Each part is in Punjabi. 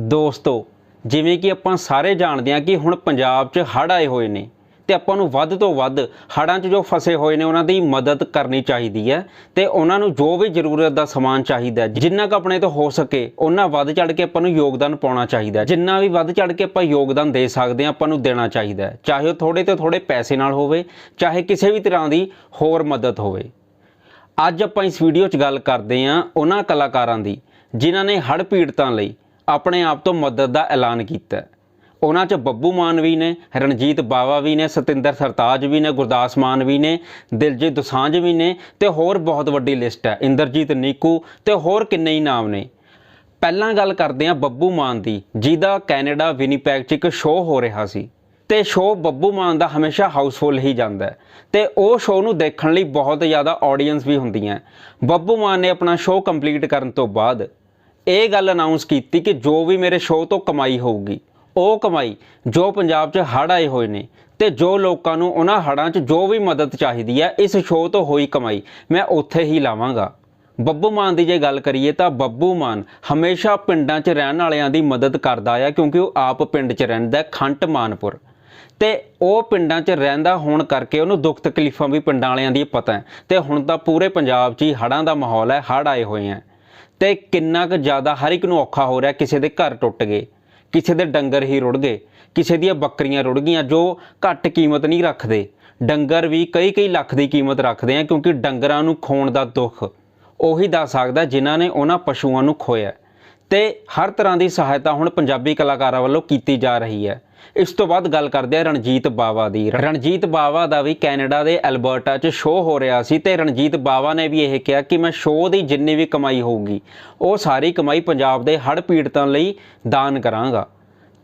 ਦੋਸਤੋ, ਜਿਵੇਂ ਕਿ ਆਪਾਂ ਸਾਰੇ ਜਾਣਦੇ ਹਾਂ ਕਿ ਹੁਣ ਪੰਜਾਬ 'ਚ ਹੜ੍ਹ ਆਏ ਹੋਏ ਨੇ ਤੇ ਆਪਾਂ ਨੂੰ ਵੱਧ ਤੋਂ ਵੱਧ ਹੜ੍ਹਾਂ 'ਚ ਜੋ ਫਸੇ ਹੋਏ ਨੇ, ਉਹਨਾਂ ਦੀ ਮਦਦ ਕਰਨੀ ਚਾਹੀਦੀ ਹੈ ਤੇ ਉਹਨਾਂ ਨੂੰ ਜੋ ਵੀ ਜ਼ਰੂਰਤ ਦਾ ਸਮਾਨ ਚਾਹੀਦਾ ਜਿੰਨਾ ਕੁ ਆਪਣੇ ਤੋਂ ਹੋ ਸਕੇ, ਉਹਨਾਂ ਵੱਧ ਚੜ ਕੇ ਆਪਾਂ ਨੂੰ ਯੋਗਦਾਨ ਪਾਉਣਾ ਚਾਹੀਦਾ ਜਿੰਨਾ ਵੀ ਵੱਧ ਚੜ ਕੇ ਆਪਾਂ ਯੋਗਦਾਨ ਦੇ ਸਕਦੇ ਹਾਂ, ਆਪਾਂ ਨੂੰ ਦੇਣਾ ਚਾਹੀਦਾ ਚਾਹੇ ਉਹ ਥੋੜੇ ਤੋਂ ਥੋੜੇ ਪੈਸੇ ਨਾਲ ਹੋਵੇ, ਚਾਹੇ ਕਿਸੇ ਵੀ ਤਰ੍ਹਾਂ ਦੀ ਹੋਰ ਮਦਦ ਹੋਵੇ। ਅੱਜ ਆਪਾਂ ਇਸ ਵੀਡੀਓ 'ਚ ਗੱਲ ਕਰਦੇ ਹਾਂ ਉਹਨਾਂ ਕਲਾਕਾਰਾਂ ਦੀ, ਜਿਨ੍ਹਾਂ ਨੇ ਹੜ੍ਹ ਪੀੜਤਾਂ ਲਈ ਆਪਣੇ ਆਪ ਤੋਂ ਮਦਦ ਦਾ ਐਲਾਨ ਕੀਤਾ ਉਹਨਾਂ 'ਚ ਬੱਬੂ ਮਾਨ ਵੀ ਨੇ, ਰਣਜੀਤ ਬਾਵਾ ਵੀ ਨੇ, ਸਤਿੰਦਰ ਸਰਤਾਜ ਵੀ ਨੇ, ਗੁਰਦਾਸ ਮਾਨ ਵੀ ਨੇ, ਦਿਲਜੀਤ ਦੋਸਾਂਝ ਵੀ ਨੇ ਤੇ ਹੋਰ ਬਹੁਤ ਵੱਡੀ ਲਿਸਟ ਹੈ। ਇੰਦਰਜੀਤ ਨੀਕੂ ਤੇ ਹੋਰ ਕਿੰਨੇ ਹੀ ਨਾਮ ਨੇ। ਪਹਿਲਾਂ ਗੱਲ ਕਰਦੇ ਹਾਂ ਬੱਬੂ ਮਾਨ ਦੀ, ਜਿਹਦਾ ਕੈਨੇਡਾ ਵਿਨੀਪੈਗ 'ਚ ਇੱਕ ਸ਼ੋਅ ਹੋ ਰਿਹਾ ਸੀ ਤੇ ਸ਼ੋਅ ਬੱਬੂ ਮਾਨ ਦਾ ਹਮੇਸ਼ਾ ਹਾਊਸਫੁੱਲ ਹੀ ਜਾਂਦਾ ਹੈ ਤੇ ਉਹ ਸ਼ੋਅ ਨੂੰ ਦੇਖਣ ਲਈ ਬਹੁਤ ਜ਼ਿਆਦਾ ਆਡੀਅנס ਵੀ ਹੁੰਦੀਆਂ ਬੱਬੂ ਮਾਨ ਨੇ ਆਪਣਾ ਸ਼ੋਅ ਕੰਪਲੀਟ ਕਰਨ ਤੋਂ ਬਾਅਦ ਇਹ ਗੱਲ ਅਨਾਉਂਸ ਕੀਤੀ ਕਿ ਜੋ ਵੀ ਮੇਰੇ ਸ਼ੋਅ ਤੋਂ ਕਮਾਈ ਹੋਊਗੀ, ਉਹ ਕਮਾਈ ਜੋ ਪੰਜਾਬ 'ਚ ਹੜ੍ਹ ਆਏ ਹੋਏ ਨੇ ਤੇ ਜੋ ਲੋਕਾਂ ਨੂੰ ਉਹਨਾਂ ਹੜ੍ਹਾਂ 'ਚ ਜੋ ਵੀ ਮਦਦ ਚਾਹੀਦੀ ਹੈ, ਇਸ ਸ਼ੋਅ ਤੋਂ ਹੋਈ ਕਮਾਈ ਮੈਂ ਉੱਥੇ ਹੀ ਲਾਵਾਂਗਾ। ਬੱਬੂ ਮਾਨ ਦੀ ਜੇ ਗੱਲ ਕਰੀਏ ਤਾਂ ਬੱਬੂ ਮਾਨ ਹਮੇਸ਼ਾ ਪਿੰਡਾਂ 'ਚ ਰਹਿਣ ਵਾਲਿਆਂ ਦੀ ਮਦਦ ਕਰਦਾ ਆ ਕਿਉਂਕਿ ਉਹ ਆਪ ਪਿੰਡ 'ਚ ਰਹਿੰਦਾ ਖੰਟ ਮਾਨਪੁਰ। ਤੇ ਉਹ ਪਿੰਡਾਂ 'ਚ ਰਹਿੰਦਾ ਹੋਣ ਕਰਕੇ ਉਹਨੂੰ ਦੁੱਖ ਤਕਲੀਫਾਂ ਵੀ ਪਿੰਡਾਂ ਵਾਲਿਆਂ ਦੀ ਪਤਾ ਹੈ। ਤੇ ਹੁਣ ਤਾਂ ਪੂਰੇ ਪੰਜਾਬ 'ਚ ਹੀ ਹੜ੍ਹਾਂ ਦਾ ਮਾਹੌਲ ਹੈ, ਹੜ੍ਹ ਆਏ ਹੋਏ ਹੈ। ਤੇ ਕਿੰਨਾ ਕੁ ਜ਼ਿਆਦਾ ਹਰ ਇੱਕ ਨੂੰ ਔਖਾ ਹੋ ਰਿਹਾ ਕਿਸੇ ਦੇ ਘਰ ਟੁੱਟ ਗਏ, ਕਿਸੇ ਦੇ ਡੰਗਰ ਹੀ ਰੁੜ ਗਏ, ਕਿਸੇ ਦੀਆਂ ਬੱਕਰੀਆਂ ਰੁੜ ਗਈਆਂ ਜੋ ਘੱਟ ਕੀਮਤ ਨਹੀਂ ਰੱਖਦੇ। ਡੰਗਰ ਵੀ ਕਈ ਕਈ ਲੱਖ ਦੀ ਕੀਮਤ ਰੱਖਦੇ ਆ ਕਿਉਂਕਿ ਡੰਗਰਾਂ ਨੂੰ ਖੋਣ ਦਾ ਦੁੱਖ। ਉਹੀ ਦੱਸ ਸਕਦਾ ਜਿਨ੍ਹਾਂ ਨੇ ਉਹਨਾਂ ਪਸ਼ੂਆਂ ਨੂੰ ਖੋਇਆ। ਤੇ ਹਰ ਤਰ੍ਹਾਂ ਦੀ ਸਹਾਇਤਾ ਹੁਣ ਪੰਜਾਬੀ ਕਲਾਕਾਰਾਂ ਵੱਲੋਂ ਕੀਤੀ ਜਾ ਰਹੀ ਹੈ। ਇਸ ਤੋਂ ਬਾਅਦ ਗੱਲ ਕਰਦੇ ਹਾਂ ਰਣਜੀਤ ਬਾਵਾ ਦੀ। ਰਣਜੀਤ ਬਾਵਾ ਦਾ ਵੀ ਕੈਨੇਡਾ ਦੇ ਐਲਬਰਟਾ 'ਚ ਸ਼ੋਅ ਹੋ ਰਿਹਾ ਸੀ ਤੇ ਰਣਜੀਤ ਬਾਵਾ ਨੇ ਵੀ ਇਹ ਕਿਹਾ ਕਿ ਮੈਂ ਸ਼ੋਅ ਦੀ ਜਿੰਨੀ ਵੀ ਕਮਾਈ ਹੋਊਗੀ ਉਹ ਸਾਰੀ ਕਮਾਈ ਪੰਜਾਬ ਦੇ ਹੜ੍ਹ ਪੀੜਤਾਂ ਲਈ ਦਾਨ ਕਰਾਂਗਾ।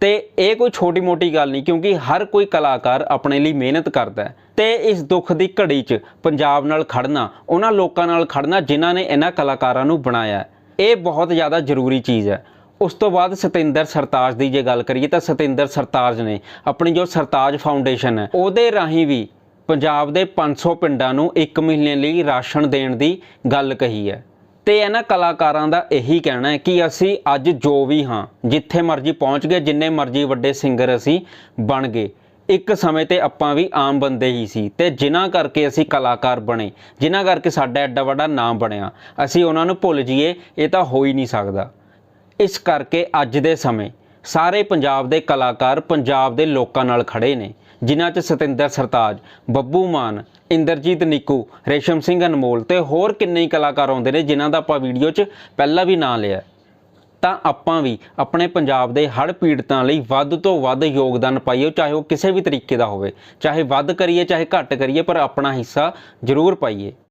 ਤੇ ਇਹ ਕੋਈ ਛੋਟੀ ਮੋਟੀ ਗੱਲ ਨਹੀਂ ਕਿਉਂਕਿ ਹਰ ਕੋਈ ਕਲਾਕਾਰ ਆਪਣੇ ਲਈ ਮਿਹਨਤ ਕਰਦਾ ਹੈ ਤੇ ਇਸ ਦੁੱਖ ਦੀ ਘੜੀ 'ਚ ਪੰਜਾਬ ਨਾਲ ਖੜਨਾ ਉਹਨਾਂ ਲੋਕਾਂ ਨਾਲ ਖੜਨਾ ਜਿਨ੍ਹਾਂ ਨੇ ਇਹਨਾਂ ਕਲਾਕਾਰਾਂ ਨੂੰ ਬਣਾਇਆ ਹੈ, ਇਹ ਬਹੁਤ ਜ਼ਿਆਦਾ ਜ਼ਰੂਰੀ ਚੀਜ਼ ਹੈ। ਉਸ ਤੋਂ ਬਾਅਦ ਸਤਿੰਦਰ ਸਰਤਾਜ ਦੀ ਜੇ ਗੱਲ ਕਰੀਏ ਤਾਂ ਸਤਿੰਦਰ ਸਰਤਾਜ ਨੇ ਆਪਣੀ ਜੋ ਸਰਤਾਜ ਫਾਊਂਡੇਸ਼ਨ ਹੈ, ਉਹਦੇ ਰਾਹੀਂ ਵੀ ਪੰਜਾਬ ਦੇ 500 ਪਿੰਡਾਂ ਨੂੰ 1 ਮਹੀਨੇ ਲਈ ਰਾਸ਼ਨ ਦੇਣ ਦੀ ਗੱਲ ਕਹੀ ਹੈ। ਤੇ ਇਹਨਾਂ ਕਲਾਕਾਰਾਂ ਦਾ ਇਹੀ ਕਹਿਣਾ ਹੈ ਕਿ ਅਸੀਂ ਅੱਜ ਜੋ ਵੀ ਹਾਂ, ਜਿੱਥੇ ਮਰਜ਼ੀ ਪਹੁੰਚ ਗਏ, ਜਿੰਨੇ ਮਰਜ਼ੀ ਵੱਡੇ ਸਿੰਗਰ ਅਸੀਂ ਬਣ ਗਏ ਇੱਕ ਸਮੇਂ ਤੇ ਆਪਾਂ ਵੀ ਆਮ ਬੰਦੇ ਹੀ ਸੀ ਤੇ ਜਿਨ੍ਹਾਂ ਕਰਕੇ ਅਸੀਂ ਕਲਾਕਾਰ ਬਣੇ, ਜਿਨ੍ਹਾਂ ਕਰਕੇ ਸਾਡਾ ਐਡਾ ਵੱਡਾ ਨਾਮ ਬਣਿਆ, ਅਸੀਂ ਉਹਨਾਂ ਨੂੰ ਭੁੱਲ ਜਾਈਏ, ਇਹ ਤਾਂ ਹੋ ਹੀ ਨਹੀਂ ਸਕਦਾ। ਇਸ ਕਰਕੇ ਅੱਜ ਦੇ ਸਮੇਂ ਸਾਰੇ ਪੰਜਾਬ ਦੇ ਕਲਾਕਾਰ ਪੰਜਾਬ ਦੇ ਲੋਕਾਂ ਨਾਲ ਖੜੇ ਨੇ, ਜਿਨ੍ਹਾਂ 'ਚ ਸਤਿੰਦਰ ਸਰਤਾਜ, ਬੱਬੂ ਮਾਨ, ਇੰਦਰਜੀਤ ਨਿੱਕੂ, ਰੇਸ਼ਮ ਸਿੰਘ ਅਨਮੋਲ ਤੇ ਹੋਰ ਕਿੰਨੇ ਹੀ ਕਲਾਕਾਰ ਆਉਂਦੇ ਨੇ, ਜਿਨ੍ਹਾਂ ਦਾ ਆਪਾਂ ਵੀਡੀਓ 'ਚ ਪਹਿਲਾਂ ਵੀ ਨਾਂ ਲਿਆ। ਤਾਂ ਆਪਾਂ ਵੀ ਆਪਣੇ ਪੰਜਾਬ ਦੇ ਹੜ੍ਹ ਪੀੜਤਾਂ ਲਈ ਵੱਧ ਤੋਂ ਵੱਧ ਯੋਗਦਾਨ ਪਾਈਏ, ਚਾਹੇ ਉਹ ਕਿਸੇ ਵੀ ਤਰੀਕੇ ਦਾ ਹੋਵੇ। ਚਾਹੇ ਵੱਧ ਕਰੀਏ, ਚਾਹੇ ਘੱਟ ਕਰੀਏ, ਪਰ ਆਪਣਾ ਹਿੱਸਾ ਜ਼ਰੂਰ ਪਾਈਏ।